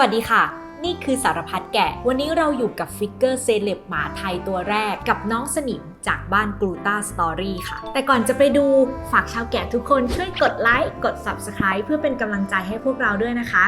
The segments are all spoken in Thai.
วัสดีค่ะ นี่คือสารพัดแกะ วันนี้เราอยู่กับฟิกเกอร์เซเลบหมาไทยตัวแรกกับน้องสนิมจากบ้านกรูตาสตอรี่ค่ะ แต่ก่อนจะไปดูฝากชาวแกะทุกคนช่วยกดไลค์กด Subscribe เพื่อเป็นกำลังใจให้พวกเราด้วยนะคะ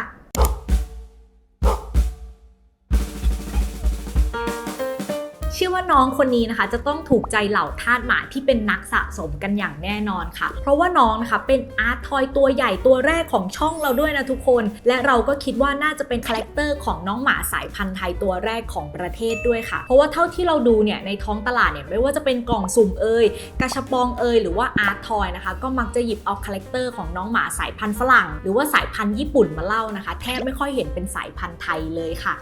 ว่าน้องคนนี้นะคะ จะต้องถูกใจเหล่าทาสหมาที่เป็นนักสะสมกันอย่างแน่นอนค่ะ เพราะว่าน้องนะคะเป็นอาร์ตทอยตัวใหญ่ตัวแรกของช่องเราด้วยนะทุกคน และเราก็คิดว่าน่าจะเป็นคาแรคเตอร์ของน้องหมาสายพันธุ์ไทยตัวแรกของประเทศด้วยค่ะ เพราะว่าเท่าที่เราดูเนี่ยในท้องตลาดเนี่ยไม่ว่าจะเป็นกล่องสุ่มเอ่ยกระชับปองเอ่ยหรือว่าอาร์ตทอยนะคะก็มักจะหยิบเอาคาแรคเตอร์ของน้องหมาสายพันธุ์ฝรั่ง หรือว่าสายพันธุ์ญี่ปุ่นมาเล่านะคะ แทบไม่ค่อยเห็นเป็นสายพันธุ์ไทยเลยค่ะ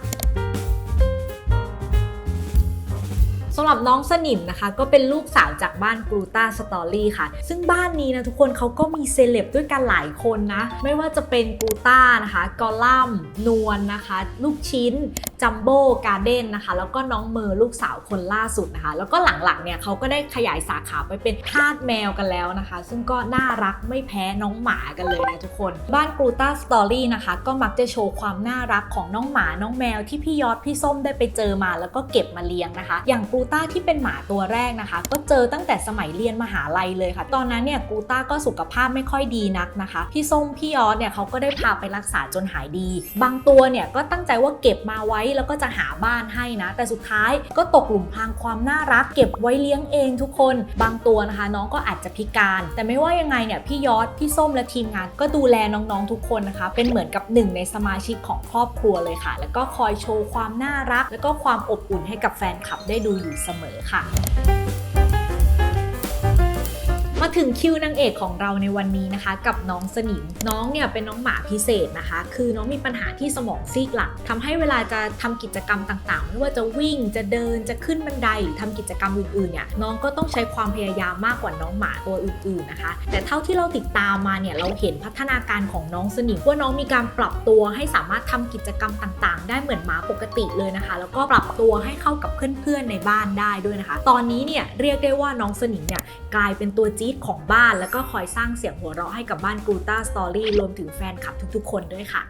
สำหรับน้องสนิมนะคะ ก็เป็นลูกสาวจากบ้านกรูตาสตอรี่ค่ะ ซึ่งบ้านนี้นะทุกคนเขาก็มีเซเลบด้วยกันหลายคนนะ ไม่ว่าจะเป็นกรูตานะคะกอลัมนวลนะคะ ลูกชิ้นจัมโบ้การ์เด้นนะคะ แล้วก็น้องเมอร์ลูกสาวคนล่าสุดนะคะ แล้วก็หลังๆเนี่ยเขาก็ได้ขยายสาขาไปเป็นทาสแมวกันแล้วนะคะ ซึ่งก็น่ารักไม่แพ้น้องหมากันเลยนะทุกคน บ้านกรูตาสตอรี่นะคะ ก็มักจะโชว์ความน่ารักของน้องหมาน้องแมวที่พี่ยอดพี่ส้มได้ไปเจอมาแล้วก็เก็บมาเลี้ยงนะคะ อย่างกรูต้าที่เป็นหมาตัวแรกนะคะ ก็เจอตั้งแต่สมัยเรียนมหาลัยเลยค่ะ ตอนนั้นเนี่ยกูต้าก็สุขภาพไม่ค่อยดีนักนะคะ พี่ส้มพี่ยอดเนี่ยเขาก็ได้พาไปรักษาจนหายดี บางตัวเนี่ยก็ตั้งใจว่าเก็บมาไว้แล้วก็จะหาบ้านให้นะ แต่สุดท้ายก็ตกหลุมพรางความน่ารัก เก็บไว้เลี้ยงเองทุกคน บางตัวนะคะ น้องก็อาจจะพิการ แต่ไม่ว่ายังไงเนี่ยพี่ยอดพี่ส้มและทีมงาน ก็ดูแลน้องๆทุกคนนะคะ เป็นเหมือนกับหนึ่งในสมาชิกของครอบครัวเลยค่ะ แล้วก็คอยโชว์ความน่ารัก แล้วก็ความอบอุ่นให้กับแฟนคลับได้ดูอยู่เสมอค่ะ มาถึงคิวนางเอกของเราในวันนี้นะคะ กับน้องสนิมน้องเนี่ยเป็นน้องหมาพิเศษนะคะ คือน้องมีปัญหาที่สมองซีกหลังทำให้เวลาจะทำกิจกรรมต่างๆ ไม่ว่าจะวิ่งจะเดินจะขึ้นบันไดหรือทำกิจกรรมอื่นๆเนี่ยน้องก็ต้องใช้ความพยายามมากกว่าน้องหมาตัวอื่นๆนะคะ แต่เท่าที่เราติดตามมาเนี่ยเราเห็นพัฒนาการของน้องสนิมว่าน้องมีการปรับตัวให้สามารถทำกิจกรรมต่างๆ ได้เหมือนหมาปกติเลยนะคะ แล้วก็ปรับตัวให้เข้ากับเพื่อนๆในบ้านได้ด้วยนะคะ ตอนนี้เนี่ยเรียกได้ว่าน้องสนิมเนี่ยกลายเป็นตัวจี๊ดของบ้าน แล้วก็คอยสร้างเสียงหัวเราะให้กับบ้านกูต้าสตอรี่รวมถึงแฟนคลับทุกๆ คนด้วยค่ะ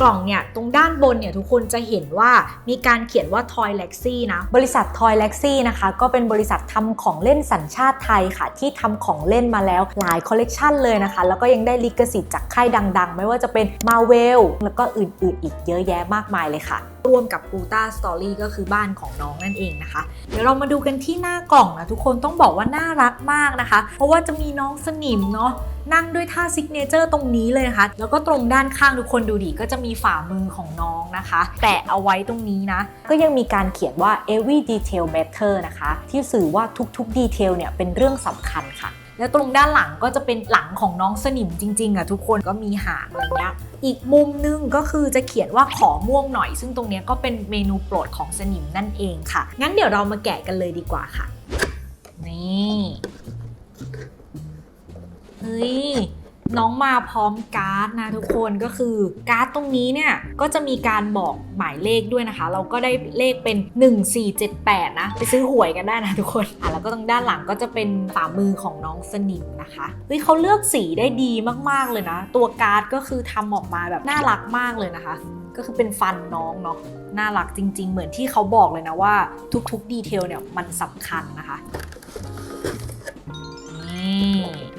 กล่องเนี่ยตรงด้านบนเนี่ยทุกคนจะเห็นว่ามีการเขียนว่า Toy l e x i นะบริษัท Toy l e x i นะคะก็เป็นบริษัททำของเล่นสัญชาติไทยค่ะ ที่ทำของเล่นมาแล้วหลายคอลเลกชันเลยนะคะ แล้วก็ยังได้ลิขสิทธิ์จากค่ายดัง ๆ ไม่ว่าจะเป็น Marvel แล้วก็อื่นๆ อีกเยอะแยะมากมายเลยค่ะร่วมกับ g u t a Story ก็คือบ้านของน้องนั่นเองนะคะ เดี๋ยวเรามาดูกันที่หน้ากล่องนะทุกคนต้องบอกว่าน่ารักมากนะคะ เพราะว่าจะมีน้องสนิมเนาะนั่งด้วยท่าซิกเนเจอร์ตรงนี้เลยนะคะ แล้วก็ตรงด้านข้างทุกคนดูดิก็จะมีฝ่ามือของน้องนะคะแตะเอาไว้ตรงนี้นะ ก็ยังมีการเขียนว่า every detail matter นะคะ ที่สื่อว่าทุกๆดีเทลเนี่ยเป็นเรื่องสำคัญค่ะ แล้วตรงด้านหลังก็จะเป็นหลังของน้องสนิมจริงๆอะทุกคนก็มีหางอะไรเงี้ย อีกมุมนึงก็คือจะเขียนว่าขอม่วงหน่อย ซึ่งตรงนี้ก็เป็นเมนูโปรดของสนิมนั่นเองค่ะ งั้นเดี๋ยวเรามาแกะกันเลยดีกว่าค่ะ นี่เฮ้ย น้องมาพร้อมการ์ดนะทุกคนก็คือการ์ดตรงนี้เนี่ยก็จะมีการบอกหมายเลขด้วยนะคะ เราก็ได้เลขเป็น 1478 นะ ไปซื้อหวยกันได้นะทุกคนอะแล้วก็ตรงด้านหลังก็จะเป็นฝ่ามือของน้องสนิมนะคะเฮ้ยเขาเลือกสีได้ดีมากๆเลยนะ ตัวการ์ดก็คือทำออกมาแบบน่ารักมากเลยนะคะ ก็คือเป็นฟันน้องเนาะน่ารักจริง ๆ เหมือนที่เขาบอกเลยนะว่าทุกๆดีเทลเนี่ยมันสำคัญนะคะนี่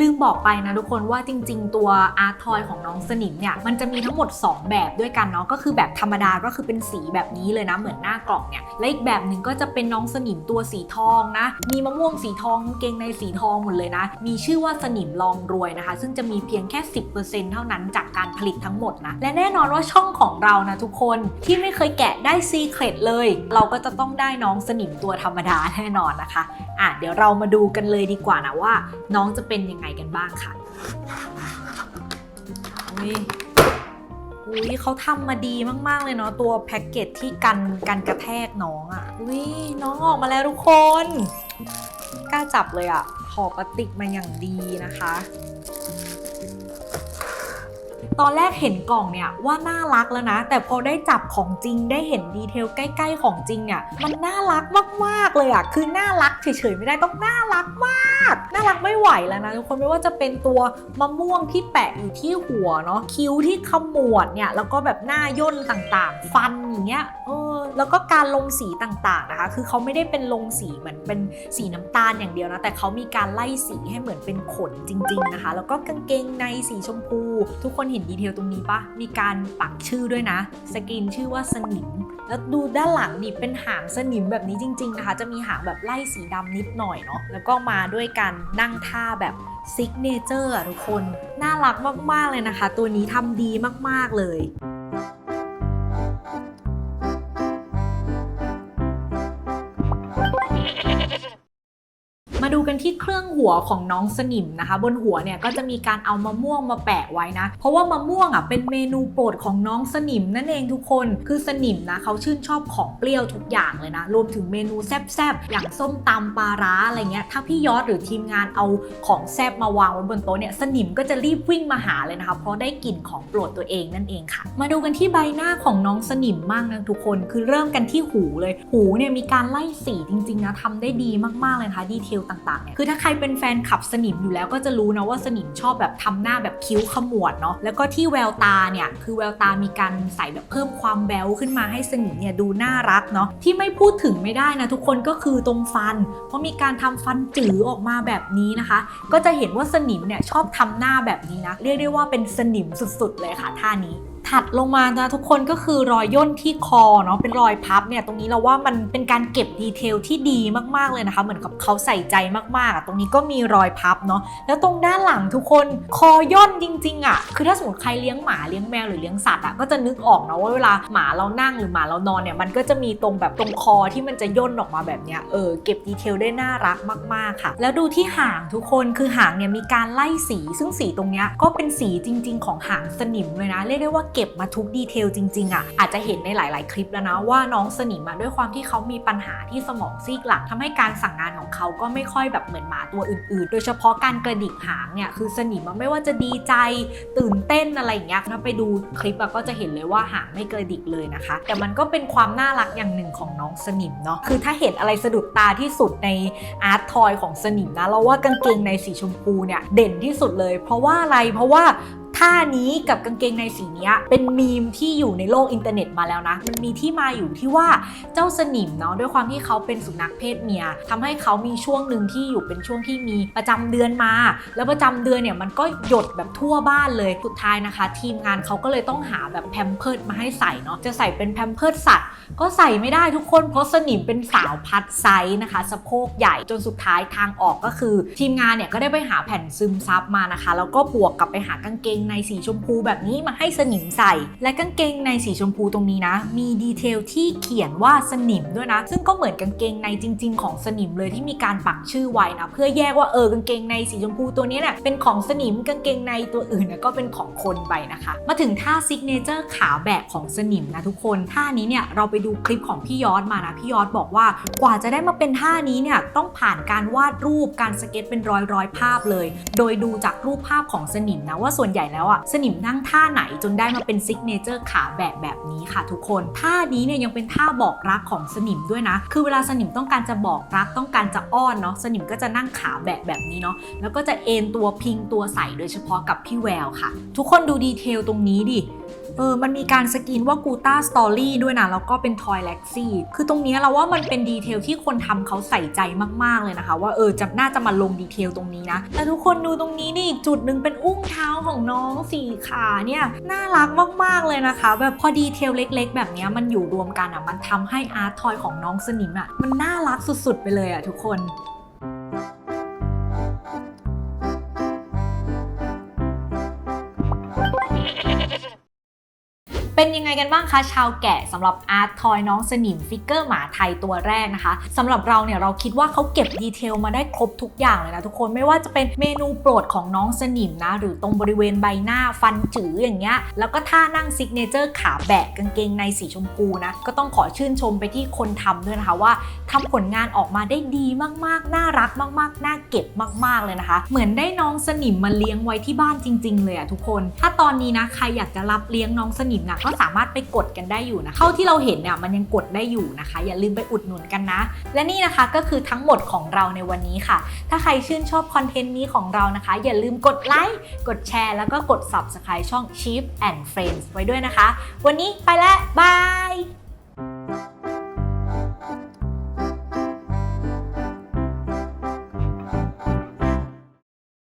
ลืมบอกไปนะทุกคนว่าจริง ๆ ตัวอาร์ทอยของน้องสนิมเนี่ยมันจะมีทั้งหมด 2 แบบด้วยกันเนาะก็คือแบบธรรมดาก็คือเป็นสีแบบนี้เลยนะเหมือนหน้ากล่องเนี่ยและอีกแบบหนึ่งก็จะเป็นน้องสนิมตัวสีทองนะ มีมะม่วงสีทองกางเกงในสีทองหมดเลยนะ มีชื่อว่าสนิมลองรวยนะคะ ซึ่งจะมีเพียงแค่ 10%เท่านั้นจากการผลิตทั้งหมดนะ และแน่นอนว่าช่องของเรานะทุกคนที่ไม่เคยแกะได้ซีเครตเลย เราก็จะต้องได้น้องสนิมตัวธรรมดาแน่นอนนะคะอะเดี๋ยวเรามาดูกันเลยดีกว่านะว่า น้องจะเป็นยังไงกันบ้างค่ะอุ้ยอุ้ยเขาทำมาดีมาก ๆ เลยเนาะตัวแพ็กเกจที่กันกันกระแทกน้องอะ่ะอุ้ยน้องออกมาแล้วทุกคน กล้าจับเลยอะ่ะห่อปลาติกมาอย่างดีนะคะ ตอนแรกเห็นกล่องเนี่ยว่าน่ารักแล้วนะ แต่พอได้จับของจริงได้เห็นดีเทลใกล้ ๆ ของจริงเนี่ยมันน่ารักมากๆเลยอะคือน่ารักเฉยๆไม่ได้ต้องน่ารักมาก น่ารักไม่ไหวแล้วนะทุกคนไม่ว่าจะเป็นตัวมะม่วงที่แปะอยู่ที่หัวเนาะคิ้วที่ขมวดเนี่ยแล้วก็แบบหน้าย่นต่างๆ ฟันอย่างเงี้ยเออ แล้วก็การลงสีต่างๆนะคะ คือเขาไม่ได้เป็นลงสีเหมือนเป็นสีน้ำตาลอย่างเดียวนะ แต่เขามีการไล่สีให้เหมือนเป็นขนจริง ๆนะคะ แล้วก็กางเกงในสีชมพู ทุกคนเห็นดีเทลตรงนี้ปะมีการปักชื่อด้วยนะ สกรีนชื่อว่าสนิมแล้วดูด้านหลังดิเป็นหางสนิมแบบนี้จริง ๆ นะคะ จะมีหางแบบไล่สีดำนิดหน่อยเนาะแล้วก็มาด้วยการนั่งท่าแบบซิกเนเจอร์อะทุกคน น่ารักมาก ๆ เลยนะคะ ตัวนี้ทำดีมาก ๆ เลย ดูกันที่เครื่องหัวของน้องสนิมนะคะ บนหัวเนี่ยก็จะมีการเอามะม่วงมาแปะไว้นะ เพราะว่ามะม่วงอะเป็นเมนูโปรดของน้องสนิมนั่นเองทุกคนคือสนิมนะเขาชื่นชอบของเปรี้ยวทุกอย่างเลยนะรวมถึงเมนูแซ่บๆอย่างส้มตำปลาร้าอะไรเงี้ยถ้าพี่ยอดหรือทีมงานเอาของแซ่บมาวางไว้บนโต๊ะเนี่ยสนิมก็จะรีบวิ่งมาหาเลยนะคะเพราะได้กลิ่นของโปรดตัวเองนั่นเองค่ะ มาดูกันที่ใบหน้าของน้องสนิมมากนะทุกคนคือเริ่มกันที่หูเลย หูเนี่ยมีการไล่สีจริงๆนะทำได้ดีมากๆเลยนะคะดีเทลต่างๆเนี่ยคือถ้าใครเป็นแฟนขับสนิมอยู่แล้วก็จะรู้นะว่าสนิมชอบแบบทำหน้าแบบคิ้วขมวดเนาะแล้วก็ที่แววตาเนี่ยคือแววตามีการใส่แบบเพิ่มความแบวขึ้นมาให้สนิมเนี่ยดูน่ารักเนาะที่ไม่พูดถึงไม่ได้นะทุกคนก็คือตรงฟัน เพราะมีการทำฟันจือออกมาแบบนี้นะคะ ก็จะเห็นว่าสนิมเนี่ยชอบทำหน้าแบบนี้นะเรียกได้ว่าเป็นสนิมสุดๆเลยค่ะท่านี้ ถัดลงมานะทุกคนก็คือรอยย่นที่คอเนาะเป็นรอยพับเนี่ยตรงนี้เราว่ามันเป็นการเก็บดีเทลที่ดีมากๆเลยนะคะ เหมือนกับเขาใส่ใจมากๆอะตรงนี้ก็มีรอยพับเนาะแล้วตรงด้านหลังทุกคนคอย่นจริงๆอะคือถ้าสมมติใครเลี้ยงหมาเลี้ยงแมวหรือเลี้ยงสัตว์อะก็จะนึกออกเนาะว่าเวลาหมาเรานั่งหรือหมาเรานอนเนี่ยมันก็จะมีตรงแบบตรงคอที่มันจะย่นออกมาแบบเนี้ยเออเก็บดีเทลได้น่ารักมากๆค่ะ แล้วดูที่หางทุกคนคือหางเนี่ยมีการไล่สี ซึ่งสีตรงเนี้ยก็เป็นสีจริง ๆ ของหางสนิมเลยนะเรียกได้ว่าเก็บมาทุกดีเทลจริงๆอะอาจจะเห็นในหลาย ๆ คลิปแล้วนะว่าน้องสนิมด้วยความที่เขามีปัญหาที่สมองซีกหลังทำให้การสั่งงานของเขาก็ไม่ค่อยแบบเหมือนหมาตัวอื่น ๆ โดยเฉพาะการกระดิกหางเนี่ยคือสนิมอะไม่ว่าจะดีใจตื่นเต้นอะไรอย่างเงี้ยถ้าไปดูคลิปอะก็จะเห็นเลยว่าหางไม่กระดิกเลยนะคะ แต่มันก็เป็นความน่ารักอย่างหนึ่งของน้องสนิมเนาะคือถ้าเห็นอะไรสะดุดตาที่สุดในอาร์ตทอยของสนิมนะเราว่ากางเกงในสีชมพูเนี่ยเด่นที่สุดเลย เพราะว่าอะไรเพราะว่า ท่านี้กับกางเกงในสีนี้เป็นมีมที่อยู่ในโลกอินเทอร์เน็ตมาแล้วนะ มันมีที่มาอยู่ที่ว่าเจ้าสนิมเนาะด้วยความที่เขาเป็นสุนัขเพศเมียทำให้เขามีช่วงหนึ่งที่อยู่เป็นช่วงที่มีประจำเดือนมา แล้วประจำเดือนเนี่ยมันก็หยดแบบทั่วบ้านเลยสุดท้ายนะคะ ทีมงานเขาก็เลยต้องหาแบบแพมเพิร์ดมาให้ใส่เนาะจะใส่เป็นแพมเพิร์ดสัตว์ก็ใส่ไม่ได้ทุกคนเพราะสนิมเป็นสาวพัดไซส์นะคะ สะโพกใหญ่จนสุดท้ายทางออกก็คือ ทีมงานเนี่ยก็ได้ไปหาแผ่นซึมซับมานะคะ แล้วก็บวกกับไปหากางเกงในสีชมพูแบบนี้มาให้สนิมใส่ และกางเกงในสีชมพูตรงนี้นะ มีดีเทลที่เขียนว่าสนิมด้วยนะ ซึ่งก็เหมือนกางเกงในจริง ๆ ของสนิมเลยที่มีการปักชื่อไว้นะเพื่อแยกว่าเออกางเกงในสีชมพูตัวนี้เนี่ยเป็นของสนิมกางเกงในตัวอื่นนะก็เป็นของคนไปนะคะ มาถึงท่าซิกเนเจอร์ขาแบกของสนิมนะทุกคนท่านี้เนี่ยเราไปดูคลิปของพี่ยอดมานะพี่ยอดบอกว่ากว่าจะได้มาเป็นท่านี้เนี่ยต้องผ่านการวาดรูปการสเก็ตเป็นร้อยร้อยๆภาพเลย โดยดูจากรูปภาพของสนิมนะว่าส่วนใหญ่แล้วอะสนิมนั่งท่าไหนจนได้มาเป็นซิกเนเจอร์ขาแบกแบบนี้ค่ะทุกคน ท่านี้เนี่ยยังเป็นท่าบอกรักของสนิมด้วยนะ คือเวลาสนิมต้องการจะบอกรักต้องการจะอ้อนเนาะสนิมก็จะนั่งขาแบกแบบนี้เนาะแล้วก็จะเอนตัวพิงตัวใส่โดยเฉพาะกับพี่แววค่ะ ทุกคนดูดีเทลตรงนี้ดิ เออมันมีการสกรีนว่ากูต้าสตอรี่ด้วยนะแล้วก็เป็นทอยเล็กซี่คือตรงนี้เราว่ามันเป็นดีเทลที่คนทำเขาใส่ใจมากๆเลยนะคะ ว่าเออจะน่าจะมาลงดีเทลตรงนี้นะแต่ทุกคนดูตรงนี้นี่อีกจุดหนึ่งเป็นอุ้งเท้าของน้องสี่ขาเนี่ยน่ารักมากๆเลยนะคะ แบบพอดีเทลเล็ก ๆ แบบนี้มันอยู่รวมกันอะมันทำให้อาร์ตทอยของน้องสนิมอะมันน่ารักสุดๆไปเลยอะทุกคน เป็นยังไงกันบ้างคะชาวแกะสำหรับอาร์ตทอยน้องสนิมฟิกเกอร์หมาไทยตัวแรกนะคะสำหรับเราเนี่ยเราคิดว่าเขาเก็บดีเทลมาได้ครบทุกอย่างเลยนะทุกคนไม่ว่าจะเป็นเมนูโปรดของน้องสนิมนะ หรือตรงบริเวณใบหน้าฟันจื๋ออย่างเงี้ยแล้วก็ท่านั่งซิกเนเจอร์ขาแบะกางเกงในสีชมพูนะ ก็ต้องขอชื่นชมไปที่คนทำด้วยนะคะว่าทำผลงานออกมาได้ดีมากๆ น่ารักมากๆ น่าเก็บมาก ๆเลยนะคะ เหมือนได้น้องสนิมมาเลี้ยงไว้ที่บ้านจริง ๆ เลยอะทุกคน ถ้าตอนนี้นะใครอยากจะรับเลี้ยงน้องสนิมนะก็สามารถไปกดกันได้อยู่นะเท่าที่เราเห็นเนี่ยมันยังกดได้อยู่นะคะ อย่าลืมไปอุดหนุนกันนะ และนี่นะคะก็คือทั้งหมดของเราในวันนี้ค่ะ ถ้าใครชื่นชอบคอนเทนต์นี้ของเรานะคะ อย่าลืมกดไลค์กดแชร์แล้วก็กด subscribe ช่อง Chief and Friends ไว้ด้วยนะคะ วันนี้ไปแล้วบาย